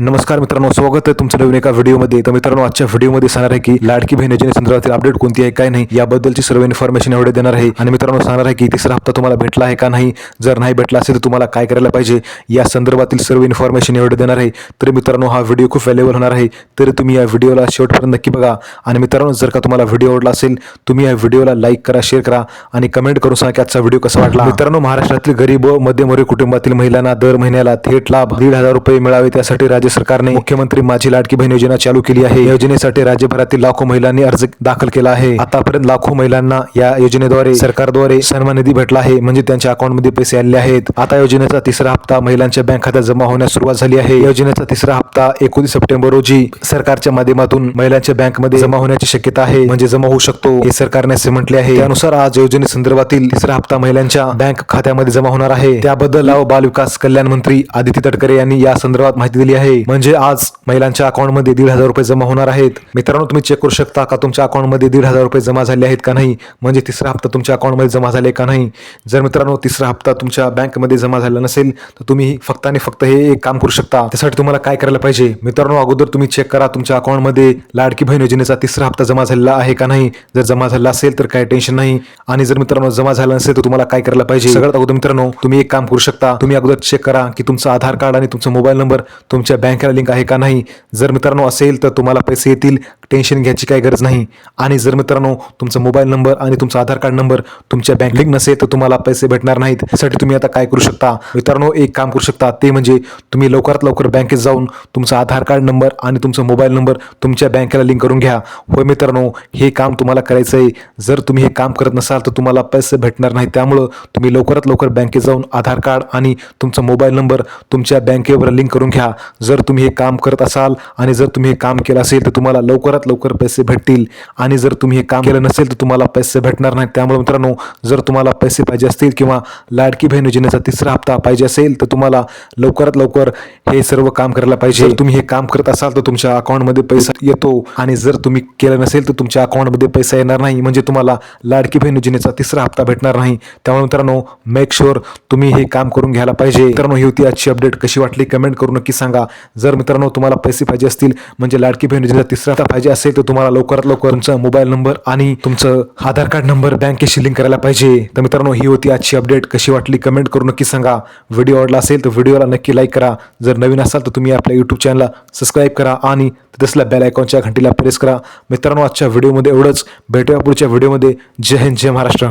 नमस्कार मित्रांनो स्वागत आहे तुमचं नवीन एका व्हिडिओमध्ये. तर मित्रांनो आजच्या व्हिडिओमध्ये सांगणार आहे की लाडकी बहीण योजनेसंदर्भातील अपडेट कोणती आहे काय नाही याबद्दलची सर्व इन्फॉर्मेशन एवढे देणार आहे. आणि मित्रांनो सांगणार आहे की तिसरा हप्ता तुम्हाला भेटला आहे का नाही? जर नाही भेटला असेल तर तुम्हाला काय करायला पाहिजे? या संदर्भातील सर्व इन्फॉर्मेशन एवढे देणार आहे. तर मित्रांनो हा व्हिडिओ खूप व्हॅल्युबल होणार आहे. तरी तुम्ही या व्हिडिओला शेवटपर्यंत नक्की बघा. आणि मित्रांनो जर का तुम्हाला व्हिडिओ आवडला असेल तुम्ही या व्हिडिओला लाईक करा शेअर करा आणि कमेंट करून सांगा की आजचा व्हिडिओ कसा वाटला. मित्रांनो महाराष्ट्रातील गरीब व मध्यमवर्गीय कुटुंबातील महिलांना दर महिन्याला थेट लाभ दीड हजार रुपये मिळावे त्यासाठी राज्य सरकारने मुख्यमंत्री माझी लाडकी बहीण योजना चालू केली आहे. योजनेसाठी राज्यभरातील लाखो महिलांनी अर्ज दाखल केला आहे. आतापर्यंत लाखो महिलांना या योजनेद्वारे सरकारद्वारे सन्मान निधी भेटला आहे. म्हणजे त्यांच्या अकाउंटमध्ये पैसे आले आहेत. आता योजनेचा तिसरा हप्ता महिलांच्या बँक खात्यात जमा होण्यास सुरुवात झाली आहे. योजनेचा तिसरा हप्ता एकोणीस सप्टेंबर रोजी सरकारच्या माध्यमातून महिलांच्या बँकमध्ये जमा होण्याची शक्यता आहे. म्हणजे जमा होऊ शकतो हे सरकारने असे म्हटले आहे. त्यानुसार आज योजनेसंदर्भातील तिसरा हप्ता महिलांच्या बँक खात्यामध्ये जमा होणार आहे. त्याबद्दल लाव बाल विकास कल्याण मंत्री आदिती तटकरे यांनी या संदर्भात माहिती दिली आहे. म्हणजे आज महिलांच्या अकाउंटमध्ये दीड हजार रुपये जमा होणार आहेत. मित्रांनो तुम्ही चेक करू शकता का तुमच्या अकाउंटमध्ये दीड हजार रुपये जमा झाले आहेत का नाही? म्हणजे तिसरा हप्ता तुमच्या अकाउंटमध्ये जमा झाले का नाही? जर मित्रांनो तिसरा हप्ता तुमच्या बँकमध्ये जमा झाला नसेल तर तुम्ही फक्त आणि फक्त हे एक काम करू शकता. त्यासाठी तुम्हाला काय करायला पाहिजे? मित्रांनो अगोदर तुम्ही चेक करा तुमच्या अकाउंटमध्ये लाडकी बहीण योजनेचा तिसरा हप्ता जमा झालेला आहे का नाही? जर जमा झाला असेल तर काय टेन्शन नाही. आणि जर मित्रांनो जमा झाला नसेल तर तुम्हाला काय करायला पाहिजे? सगळ्यात अगोदर मित्रांनो तुम्ही एक काम करू शकता. तुम्ही अगोदर चेक करा की तुमचं आधार कार्ड आणि तुमचा मोबाईल नंबर तुमच्या बँकेला लिंक आहे का नाही? जर मित्रांनो असेल तर तुम्हाला पैसे येतील. टेन्शन घ्यायची काही गरज नाही. आणि जर मित्रांनो तुमचा मोबाईल नंबर आणि तुमचा आधार कार्ड नंबर तुमच्या बँक लिंक नसेल तर तुम्हाला पैसे भेटणार नाहीत. त्यासाठी तुम्ही आता काय करू शकता? मित्रांनो एक काम करू शकता. ते म्हणजे तुम्ही लवकरात लवकर बँकेत जाऊन तुमचा आधार कार्ड नंबर आणि तुमचा मोबाईल नंबर तुमच्या बँकेला लिंक करून घ्या. होय मित्रांनो हे काम तुम्हाला करायचं आहे. जर तुम्ही हे काम करत नसाल तर तुम्हाला पैसे भेटणार नाही त्यामुळं तुम्ही लवकरात लवकर बँकेत जाऊन आधार कार्ड आणि तुमचा मोबाईल नंबर तुमच्या बँकेवर लिंक करून घ्या. जर तुम्ही हे काम करत असाल आणि जर तुम्ही हे काम केलं असेल तर तुम्हाला लवकरात लवकर पैसे भेटतील. आणि जर तुम्ही हे काम केलं नसेल तर तुम्हाला पैसे भेटणार नाही त्यामुळे मित्रांनो जर तुम्हाला पैसे पाहिजे असतील किंवा लाडकी बहीण योजनेचा तिसरा हप्ता पाहिजे असेल तर तुम्हाला लवकरात लवकर हे सर्व काम करायला पाहिजे. तुम्ही हे काम करत असाल तर तुमच्या अकाउंटमध्ये पैसा येतो. आणि जर तुम्ही केलं नसेल तर तुमच्या अकाउंटमध्ये पैसा येणार नाही. म्हणजे तुम्हाला लाडकी बहीण योजनेचा तिसरा हप्ता भेटणार नाही. त्यामुळे मित्रांनो मेक शुअर तुम्ही हे काम करून घ्यायला पाहिजे. मित्रांनो ही होती आजची अपडेट कशी वाटली? कमेंट करून नक्की सांगा. जर मित्रांनो तुम्हाला पैसे पाहिजे असतील म्हणजे लाडकी बहीण योजनेचा तिसरा पाहिजे असेल तर तुम्हाला लवकरात लवकर तुमचा मोबाईल नंबर आणि तुमचं आधार कार्ड नंबर बँकेशी लिंक करायला पाहिजे. तर मित्रांनो ही होती आजची अपडेट. कशी वाटली कमेंट करून नक्की सांगा. व्हिडिओ आवडला असेल तर व्हिडिओला नक्की लाईक करा. जर नवीन असाल तर तुम्ही आपल्या यूट्यूब चॅनलला सबस्क्राईब करा आणि तसल्या बेल आयकॉनच्या घंटीला प्रेस करा. मित्रांनो आजच्या व्हिडिओमध्ये एवढंच. भेटूया पुढच्या व्हिडिओमध्ये जय हिंद जय महाराष्ट्र.